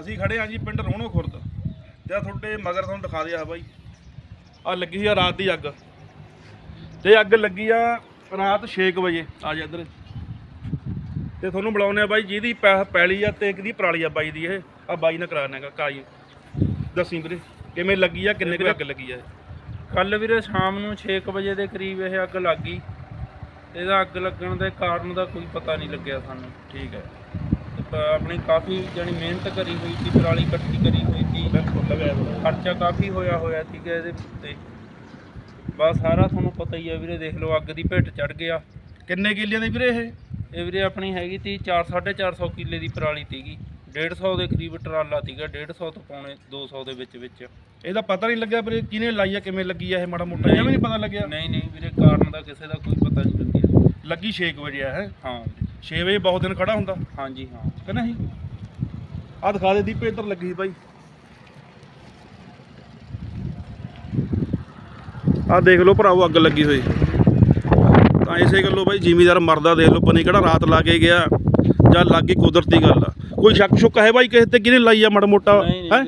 ਅਸੀਂ ਖੜੇ ਆ ਜੀ ਪਿੰਡ ਰੋਣੋ ਖੁਰਦ। ਤੇ ਆ ਤੁਹਾਡੇ ਮਗਰ ਤੁਹਾਨੂੰ ਦਿਖਾ ਦਿਆ ਬਾਈ। ਆ ਲੱਗੀ ਸੀ ਆ ਰਾਤ ਦੀ ਅੱਗ। ਤੇ ਅੱਗ ਲੱਗੀ ਆ ਰਾਤ 6 ਵਜੇ। ਆ ਜਾ ਇੱਧਰ। ਤੇ ਤੁਹਾਨੂੰ ਬੁਲਾਉਨੇ ਆ ਬਾਈ ਜਿਹਦੀ ਪੈ- ਪੈਲੀ ਆ ਤੇ ਕਿਹਦੀ ਪਰਾਲੀ ਆ ਬਾਈ ਦੀ ਇਹ। ਆ ਬਾਈ ਨਾਲ ਕਰਾਣਾ ਹੈਗਾ ਕਾਈ ਦੱਸੀ ਵੀਰੇ ਕਿਵੇਂ ਲੱਗੀ ਆ ਕਿੰਨੇ ਕੁ ਅੱਗ ਲੱਗੀ ਆ? ਕੱਲ ਵੀਰੇ ਸ਼ਾਮ ਨੂੰ 6 ਵਜੇ ਦੇ ਕਰੀਬ ਇਹ ਅੱਗ ਲੱਗ ਇਹਦਾ ਅੱਗ ਲੱਗਣ ਦੇ ਕਾਰਨ ਦਾ ਕੋਈ ਪਤਾ ਨਹੀਂ ਲੱਗਿਆ ਸਾਨੂੰ। ਠੀਕ ਹੈ ਆਪਣੀ ਕਾਫੀ ਜਾਨੀ ਮਿਹਨਤ ਕਰੀ ਹੋਈ ਸੀ ਪਰਾਲੀ ਇਕੱਠੀ ਕਰੀ ਹੋਈ ਸੀ। ਖਰਚਾ ਕਾਫੀ ਹੋਇਆ ਹੋਇਆ ਸੀਗਾ ਇਹਦੇ ਉੱਤੇ। ਬਸ ਸਾਰਾ ਤੁਹਾਨੂੰ ਪਤਾ ਹੀ ਆ ਵੀਰੇ ਦੇਖ ਲਓ ਅੱਗ ਦੀ ਭੇਟ ਚੜ ਗਿਆ। ਕਿੰਨੇ ਕਿੱਲਿਆਂ ਦੀ ਵੀਰੇ ਇਹ? ਇਹ ਵੀਰੇ ਆਪਣੀ ਹੈਗੀ ਤੀ 4 450 ਕਿੱਲੇ ਦੀ ਪਰਾਲੀ ਸੀਗੀ। 150 ਦੇ ਕਰੀਬ ਟਰਾਲਾ ਸੀਗਾ 150 ਤੋਂ ਪੌਣੇ 200 ਦੇ ਵਿੱਚ ਵਿੱਚ। ਇਹਦਾ ਪਤਾ ਨਹੀਂ ਲੱਗਿਆ ਵੀਰੇ ਕਿਹਨੇ ਲਾਈ ਆ ਕਿਵੇਂ ਲੱਗੀ ਆ ਇਹ ਮਾੜਾ ਮੋਟਾ? ਜਿਵੇਂ ਨਹੀਂ ਪਤਾ ਲੱਗਿਆ? ਨਹੀਂ ਨਹੀਂ ਵੀਰੇ ਕਾਰਨ ਦਾ ਕਿਸੇ ਦਾ ਕੋਈ ਪਤਾ ਨਹੀਂ ਲੱਗਿਆ। ਲੱਗੀ 6 ਵਜੇ ਆ ਹੈ? ਹਾਂ। 6 ਵਜੇ ਬਹੁਤ ਦਿਨ ਖੜਾ ਹੁੰਦਾ। ਹਾਂਜੀ ਹਾਂ। ਕਿ ਨਹੀਂ? ਆ ਦਿਖਾ ਦੇ ਦੀਪੇ ਇੱਧਰ ਲੱਗੀ ਸੀ ਬਾਈ। ਆ ਦੇਖ ਲਓ ਭਰਾਵੋ ਅੱਗ ਲੱਗੀ ਹੋਈ। ਤਾਂ ਇਸੇ ਗੱਲੋਂ ਬਾਈ ਜ਼ਿਮੀਦਾਰ ਮਰਦਾ ਦੇਖ ਲਓ ਪਨੀ ਕਿਹੜਾ ਰਾਤ ਲਾ ਕੇ ਗਿਆ ਜਾਂ ਲੱਗ ਗਈ ਕੁਦਰਤੀ ਗੱਲ ਆ। ਕੋਈ ਸ਼ੱਕ ਸ਼ੁੱਕ ਹੈ ਬਾਈ ਕਿਸੇ ਤੇ? ਕਿਹਨੇ ਲਾਈ ਆ ਮਾੜਾ ਮੋਟਾ? ਹੈ?